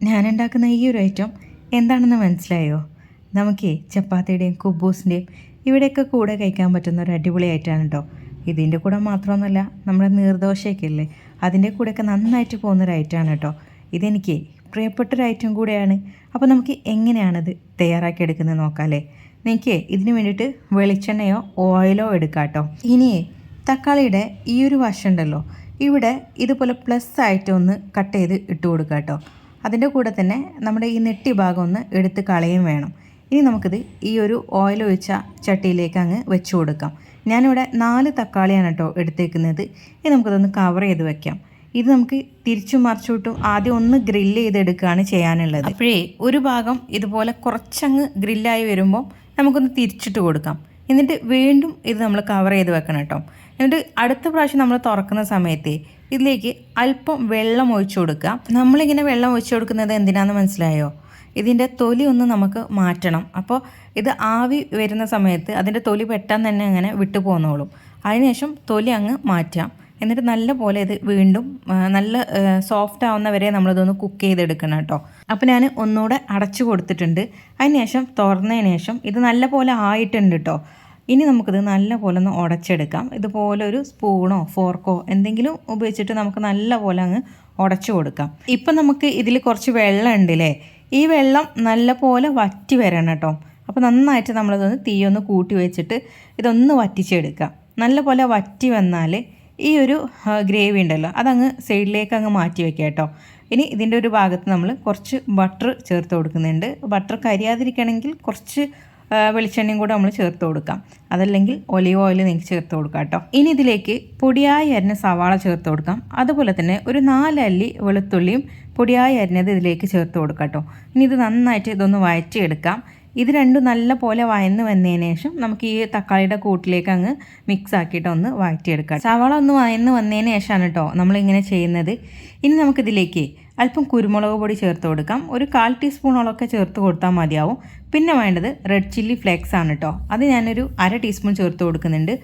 ഞാൻ ഉണ്ടാക്കുന്ന ഈ ഒരു ഐറ്റം എന്താണെന്ന് മനസ്സിലായോ? നമുക്ക് ചപ്പാത്തിയുടെയും കുബൂസിന്റെയും ഇവിടെയൊക്കെ കൂടെ കഴിക്കാൻ പറ്റുന്ന ഒരു അടിപൊളി ഐറ്റമാണ് കേട്ടോ ഇതിന്റെ കൂടെ മാത്രമൊന്നുമല്ല നമ്മുടെ നീർദോശയൊക്കെ ഇല്ലേ അതിന്റെ കൂടെയൊക്കെ നന്നായിട്ട് പോകുന്നൊരു ഐറ്റമാണ് കേട്ടോ ഇതെനിക്ക് പ്രിയപ്പെട്ടൊരു ഐറ്റം കൂടെയാണ്. അപ്പോൾ നമുക്ക് എങ്ങനെയാണത് തയ്യാറാക്കി എടുക്കുന്നത് നോക്കാമല്ലേ എനിക്ക് ഇതിന് വേണ്ടിയിട്ട് വെളിച്ചെണ്ണയോ ഓയിലോ എടുക്കാം കേട്ടോ ഇനിയേ തക്കാളിയുടെ ഈ ഒരു വശം ഉണ്ടല്ലോ. ഇവിടെ ഇതുപോലെ പ്ലസ് ആയിട്ട് ഒന്ന് കട്ട് ചെയ്ത് ഇട്ട് കൊടുക്കുക കേട്ടോ അതിന്റെ കൂടെ തന്നെ നമ്മുടെ ഈ നെട്ടി ഭാഗം ഒന്ന് എടുത്ത് കളയും വേണം. ഇനി നമുക്കിത് ഈ ഒരു ഓയിൽ ഒഴിച്ച ചട്ടിയിലേക്ക് അങ്ങ് വെച്ച് കൊടുക്കാം. ഞാനിവിടെ നാല് തക്കാളിയാണ് കേട്ടോ എടുത്തേക്കുന്നത്. ഇനി നമുക്കതൊന്ന് കവർ ചെയ്ത് വെക്കാം. ഇത് നമുക്ക് തിരിച്ചും മറിച്ചോട്ടും ആദ്യം ഒന്ന് ഗ്രില്ല് ചെയ്തെടുക്കുകയാണ് ചെയ്യാനുള്ളത്. അപ്പോഴേ ഒരു ഭാഗം ഇതുപോലെ കുറച്ചങ്ങ് ഗ്രില്ലായി വരുമ്പോൾ നമുക്കൊന്ന് തിരിച്ചിട്ട് കൊടുക്കാം. എന്നിട്ട് വീണ്ടും ഇത് നമ്മൾ കവർ ചെയ്ത് വെക്കണം കേട്ടോ. എന്നിട്ട് അടുത്ത പ്രാവശ്യം നമ്മൾ തുറക്കുന്ന സമയത്ത് ഇതിലേക്ക് അല്പം വെള്ളം ഒഴിച്ചു കൊടുക്കുക. നമ്മളിങ്ങനെ വെള്ളം ഒഴിച്ചു കൊടുക്കുന്നത് എന്തിനാണെന്ന് മനസ്സിലായോ? ഇതിന്റെ തൊലി ഒന്ന് നമുക്ക് മാറ്റണം. അപ്പോൾ ഇത് ആവി വരുന്ന സമയത്ത് അതിന്റെ തൊലി പെട്ടെന്ന് തന്നെ അങ്ങനെ വിട്ടു പോന്നോളും. അതിനുശേഷം തൊലി അങ്ങ് മാറ്റാം. എന്നിട്ട് നല്ല പോലെ ഇത് വീണ്ടും നല്ല സോഫ്റ്റ് ആവുന്ന വരെ നമ്മളിതൊന്ന് കുക്ക് ചെയ്തെടുക്കണം കേട്ടോ. അപ്പോൾ ഞാൻ ഒന്നുകൂടെ അടച്ചു കൊടുത്തിട്ടുണ്ട്. അതിനുശേഷം തുറന്നതിന് ശേഷം ഇത് നല്ല പോലെ ആയിട്ടുണ്ട് കേട്ടോ. ഇനി നമുക്കിത് നല്ല പോലെ ഒന്ന് ഉടച്ചെടുക്കാം. ഇതുപോലെ ഒരു സ്പൂണോ ഫോർക്കോ എന്തെങ്കിലും ഉപയോഗിച്ചിട്ട് നമുക്ക് നല്ലപോലെ അങ്ങ് ഉടച്ചു കൊടുക്കാം. ഇപ്പം നമുക്ക് ഇതിൽ കുറച്ച് വെള്ളം ഉണ്ടല്ലേ? ഈ വെള്ളം നല്ലപോലെ വറ്റി വരണം കേട്ടോ. അപ്പോൾ നന്നായിട്ട് നമ്മളിതൊന്ന് തീയൊന്ന് കൂട്ടി വെച്ചിട്ട് ഇതൊന്ന് വറ്റിച്ചെടുക്കാം. നല്ലപോലെ വറ്റി വന്നാൽ ഈ ഒരു ഗ്രേവി ഉണ്ടല്ലോ അതങ്ങ് സൈഡിലേക്ക് അങ്ങ് മാറ്റി വെക്കാം കേട്ടോ. ഇനി ഇതിന്റെ ഒരു ഭാഗത്ത് നമ്മൾ കുറച്ച് ബട്ടർ ചേർത്ത് കൊടുക്കുന്നുണ്ട്. ബട്ടർ കരിയാതിരിക്കണമെങ്കിൽ കുറച്ച് വെളിച്ചെണ്ണയും കൂടെ നമ്മൾ ചേർത്ത് കൊടുക്കാം. അതല്ലെങ്കിൽ ഒലിവ് ഓയിൽ നിങ്ങൾക്ക് ചേർത്ത് കൊടുക്കാം കേട്ടോ. ഇനി ഇതിലേക്ക് പൊടിയായി അരിഞ്ഞ സവാള ചേർത്ത് കൊടുക്കാം. അതുപോലെ തന്നെ ഒരു നാലല്ലി വെളുത്തുള്ളിയും പൊടിയായി അരിഞ്ഞത് ഇതിലേക്ക് ചേർത്ത് കൊടുക്കാം കേട്ടോ. ഇനി ഇത് നന്നായിട്ട് ഇതൊന്ന് വഴറ്റിയെടുക്കാം. ഇത് രണ്ടും നല്ല പോലെ വയന്ന് വന്നതിന് ശേഷം നമുക്ക് ഈ തക്കാളിയുടെ കൂട്ടിലേക്ക് അങ്ങ് മിക്സ് ആക്കിയിട്ട് ഒന്ന് വഴറ്റിയെടുക്കാം. സവാള ഒന്ന് വയന്ന് വന്നതിന് ശേഷമാണ് കേട്ടോ നമ്മളിങ്ങനെ ചെയ്യുന്നത്. ഇനി നമുക്കിതിലേക്ക് അല്പം കുരുമുളക് പൊടി ചേർത്ത് കൊടുക്കാം. ഒരു കാൽ ടീസ്പൂണോളൊക്കെ ചേർത്ത് കൊടുത്താൽ മതിയാവും. പിന്നെ വേണ്ടത് റെഡ് ചില്ലി ഫ്ലേക്സ് ആണ് കേട്ടോ അത് ഞാനൊരു അര ടീസ്പൂൺ ചേർത്ത് കൊടുക്കുന്നുണ്ട്.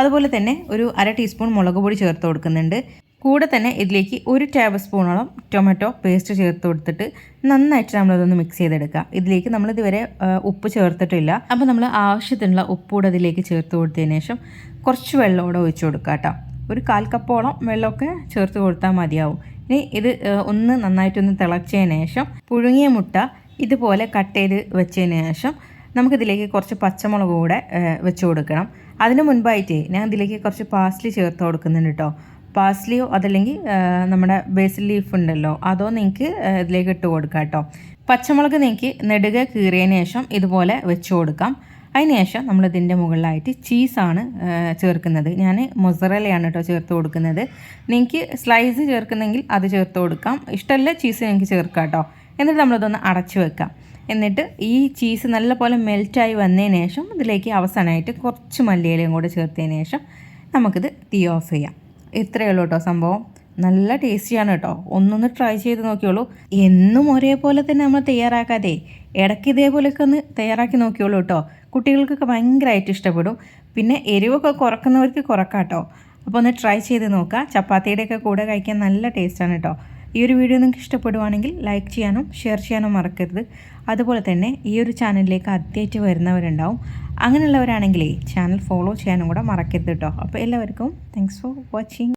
അതുപോലെ തന്നെ ഒരു അര ടീസ്പൂൺ മുളക് പൊടി ചേർത്ത് കൊടുക്കുന്നുണ്ട്. കൂടെ തന്നെ ഇതിലേക്ക് ഒരു ടേബിൾ സ്പൂണോളം ടൊമാറ്റോ പേസ്റ്റ് ചേർത്ത് കൊടുത്തിട്ട് നന്നായിട്ട് നമ്മളതൊന്ന് മിക്സ് ചെയ്തെടുക്കുക ഇതിലേക്ക് നമ്മൾ ഇതുവരെ ഉപ്പ് ചേർത്തിട്ടില്ല. അപ്പോൾ നമ്മൾ ആവശ്യത്തിനുള്ള ഉപ്പ് അതിലേക്ക് ചേർത്ത് കൊടുത്തതിന് ശേഷം കുറച്ച് വെള്ളം കൂടെ ഒഴിച്ചു കൊടുക്കുക കേട്ടോ ഒരു കാൽ കപ്പോളം വെള്ളമൊക്കെ ചേർത്ത് കൊടുത്താൽ മതിയാവും. ഇനി ഇത് ഒന്ന് നന്നായിട്ടൊന്ന് തിളച്ചതിന് ശേഷം പുഴുങ്ങിയ മുട്ട ഇതുപോലെ കട്ട് ചെയ്ത് വെച്ചതിന് ശേഷം നമുക്കിതിലേക്ക് കുറച്ച് പച്ചമുളക് കൂടെ വെച്ച് കൊടുക്കണം. അതിന് മുൻപായിട്ട് ഞാൻ ഇതിലേക്ക് കുറച്ച് പാസ്ലി ചേർത്ത് കൊടുക്കുന്നുണ്ട് കേട്ടോ. പാസ്ലിയോ അതല്ലെങ്കിൽ നമ്മുടെ ബേസിൽ ലീഫ് ഉണ്ടല്ലോ അതോ നിങ്ങൾക്ക് ഇതിലേക്ക് ഇട്ട് കൊടുക്കാം കേട്ടോ. പച്ചമുളക് നിങ്ങൾക്ക് നെടുക കീറിയതിന് ശേഷം ഇതുപോലെ വെച്ച് കൊടുക്കാം. അതിനുശേഷം നമ്മളിതിന്റെ മുകളിലായിട്ട് ചീസാണ് ചേർക്കുന്നത്. ഞാൻ മൊസറലയാണ് കേട്ടോ ചേർത്ത് കൊടുക്കുന്നത്. നിങ്ങൾക്ക് സ്ലൈസ് ചേർക്കുന്നെങ്കിൽ അത് ചേർത്ത് കൊടുക്കാം. ഇഷ്ടമല്ല ചീസ് നിങ്ങൾക്ക് ചേർക്കാം കേട്ടോ. എന്നിട്ട് നമ്മളിതൊന്ന് അടച്ചു വെക്കാം. എന്നിട്ട് ഈ ചീസ് നല്ലപോലെ മെൽറ്റായി വന്നതിന് ശേഷം ഇതിലേക്ക് അവസാനമായിട്ട് കുറച്ച് മല്ലിയിലയും കൂടെ ചേർത്തതിന് ശേഷം നമുക്കിത് തീ ഓഫ് ചെയ്യാം. ഇത്രയേ ഉള്ളൂ കേട്ടോ സംഭവം. നല്ല ടേസ്റ്റിയാണ് കേട്ടോ. ഒന്നൊന്ന് ട്രൈ ചെയ്ത് നോക്കിയോളൂ. എന്നും ഒരേപോലെ തന്നെ നമ്മൾ തയ്യാറാക്കാതെ ഇടയ്ക്ക് ഇതേപോലെയൊക്കെ ഒന്ന് തയ്യാറാക്കി നോക്കിയോളൂ കേട്ടോ. കുട്ടികൾക്കൊക്കെ ഭയങ്കരമായിട്ട് ഇഷ്ടപ്പെടും. പിന്നെ എരിവൊക്കെ കുറക്കുന്നവർക്ക് കുറക്കാം കേട്ടോ. അപ്പോൾ ഒന്ന് ട്രൈ ചെയ്ത് നോക്കുക ചപ്പാത്തിയുടെയൊക്കെ കൂടെ കഴിക്കാൻ നല്ല ടേസ്റ്റാണ് കേട്ടോ. ഈ ഒരു വീഡിയോ നിങ്ങൾക്ക് ഇഷ്ടപ്പെടുവാണെങ്കിൽ ലൈക്ക് ചെയ്യാനും ഷെയർ ചെയ്യാനും മറക്കരുത്. അതുപോലെ തന്നെ ഈ ഒരു ചാനലിലേക്ക് ആദ്യമായിട്ട് വരുന്നവരുണ്ടാവും. അങ്ങനെയുള്ളവരാണെങ്കിലേ ചാനൽ ഫോളോ ചെയ്യാനും കൂടെ മറക്കരുത് കേട്ടോ. അപ്പോൾ എല്ലാവർക്കും താങ്ക്സ് ഫോർ വാച്ചിങ്